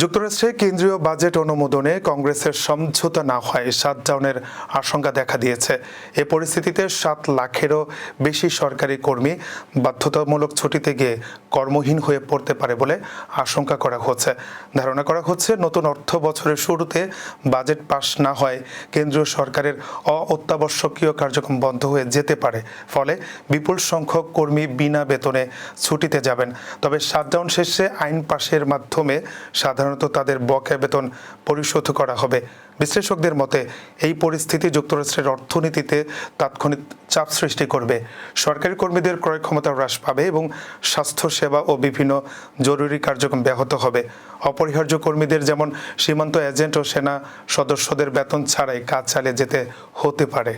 যুক্তরাষ্ট্রে কেন্দ্রীয় বাজেট অনুমোদনে কংগ্রেসের সমঝোতা না হয়, শাটডাউনের আশঙ্কা দেখা দিয়েছে। এ পরিস্থিতিতে সাত লাখেরও বেশি সরকারি কর্মী বাধ্যতামূলক ছুটিতে গিয়ে কর্মহীন হয়ে পড়তে পারে বলে আশঙ্কা করা হচ্ছে। ধারণা করা হচ্ছে, নতুন অর্থ বছরের শুরুতে বাজেট পাশ না হয় কেন্দ্রীয় সরকারের অত্যাবশ্যকীয় কার্যক্রম বন্ধ হয়ে যেতে পারে। ফলে বিপুল সংখ্যক কর্মী বিনা বেতনে ছুটিতে যাবেন। তবে শাটডাউন শেষে আইন পাশের মাধ্যমে সাধারণত তাদের বকেয়া বেতন পরিশোধ করা হবে। বিশ্লেষকদের মতে, এই পরিস্থিতি যুক্তরাষ্ট্রের অর্থনীতিতে তাৎক্ষণিক চাপ সৃষ্টি করবে। সরকারি কর্মীদের ক্রয় ক্ষমতা হ্রাস পাবে এবং স্বাস্থ্যসেবা ও বিভিন্ন জরুরি কার্যক্রম ব্যাহত হবে। অপরিহার্য কর্মীদের যেমন সীমান্ত এজেন্ট ও সেনা সদস্যদের বেতন ছাড়াই কাজ চালিয়ে যেতে হতে পারে।